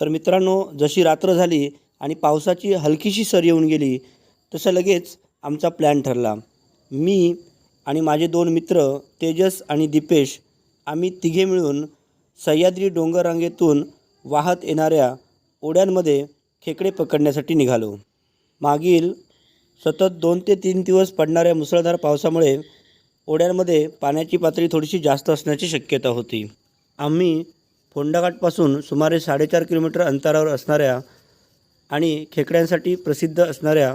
तर मित्रांनो जशी रात्र झाली आणि पावसाची हलकीशी सर येऊन गेली तसं लगेच आमचा प्लॅन ठरला. मी आणि माझे दोन मित्र तेजस आणि दीपेश आम्ही तिघे मिळून सह्याद्री डोंगररांगेतून वाहत येणाऱ्या ओढ्यांमध्ये खेकडे पकडण्यासाठी निघालो. मागील सतत दोन ते तीन दिवस पडणाऱ्या मुसळधार पावसामुळे ओढ्यांमध्ये पाण्याची पातळी थोडीशी जास्त असण्याची शक्यता होती. आम्ही फोंडाघाटपासून सुमारे साडेचार किलोमीटर अंतरावर असणाऱ्या आणि खेकड्यांसाठी प्रसिद्ध असणाऱ्या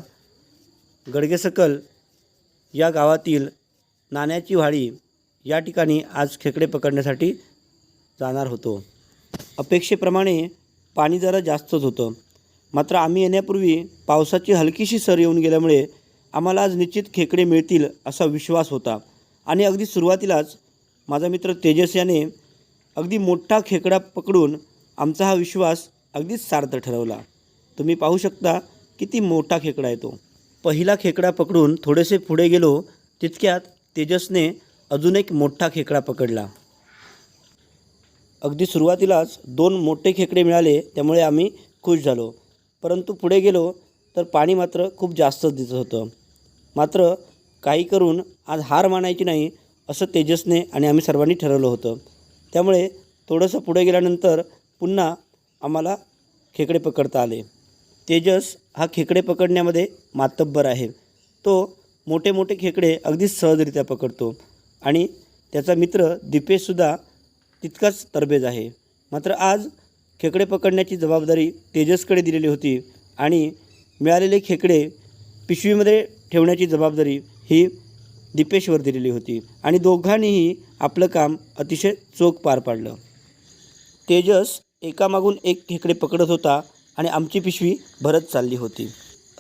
गडगेसकल या गावातील नाण्याची व्हाळी या ठिकाणी आज खेकडे पकडण्यासाठी जाणार होतो. अपेक्षेप्रमाणे पाणी जरा जास्तच होतं. मात्र आम्ही येण्यापूर्वी पावसाची हलकीशी सर येऊन गेल्यामुळे आम्हाला आज निश्चित खेकडे मिळतील असा विश्वास होता. आणि अगदी सुरुवातीलाच माझा मित्र तेजस याने अगदी मोठा खेकडा पकडून आमचा हा विश्वास अगदीच सार्थ ठरवला. तुम्ही पाहू शकता किती मोठा खेकडा येतो पहिला खेकडा पकडून थोडेसे पुढे गेलो तितक्यात तेजसने अजून एक मोठा खेकडा पकडला. अगदी सुरुवातीलाच दोन मोठे खेकडे मिळाले त्यामुळे आम्ही खुश झालो. परंतु पुढे गेलो तर पाणी मात्र खूप जास्तच दिसत होतं. मात्र काही करून आज हार मानायची नाही असं तेजसने आणि आम्ही सर्वांनी ठरवलं होतं. त्यामुळे थोडंसं पुढे गेल्यानंतर पुन्हा आम्हाला खेकडे पकडता आले. तेजस हा खेकडे पकडण्यामध्ये मातब्बर आहे. तो मोठे मोठे खेकडे अगदी सहजरित्या पकडतो आणि त्याचा मित्र दीपेशसुद्धा तितकाच तरबेज आहे. मात्र आज खेकडे पकडण्याची जबाबदारी तेजसकडे दिलेली होती आणि मिळालेले खेकडे पिशवीमध्ये ठेवण्याची जबाबदारी ही दीपेशवर दिलेली होती. आणि दोघांनीही आपलं काम अतिशय चोख पार पाडलं. तेजस एकामागून एक खेकडे पकडत होता आणि आमची पिशवी भरत चालली होती.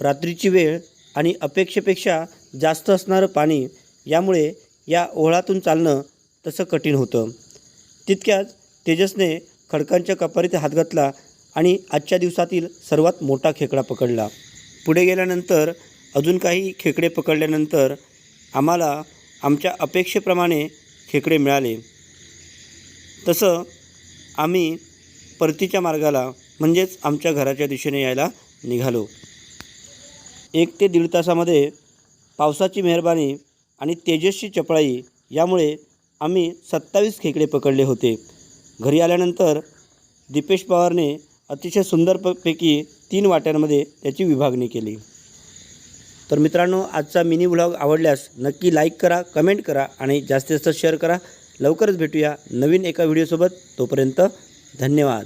रात्रीची वेळ आणि अपेक्षेपेक्षा जास्त असणारं पाणी यामुळे या ओहळातून चालणं तसं कठीण होतं. तितक्यात तेजसने खडकांच्या कपारीत हात घातला आणि आजच्या दिवसातील सर्वात मोठा खेकडा पकडला. पुढे गेल्यानंतर अजून काही खेकडे पकडल्यानंतर आम्हाला आमच्या अपेक्षेप्रमाणे खेकडे मिळाले. तसं आम्ही परतीच्या मार्गाला म्हणजेच आमच्या घराच्या दिशेने यायला निघालो. एक ते दीड तासामध्ये पावसाची मेहरबानी आणि तेजस्वी चपळाई यामुळे आम्ही सत्तावीस खेकडे पकडले होते. घरी आल्यानंतर दीपेश पवारने अतिशय सुंदर प पैकी तीन वाट्यांमध्ये त्याची विभागणी केली. तर मित्रांनो आजचा मिनी व्लॉग आवडल्यास नक्की लाईक करा कमेंट करा आणि जास्तीत जास्त शेअर करा. लवकरच भेटूया नवीन एका व्हिडिओसोबत. तोपर्यंत धन्यवाद.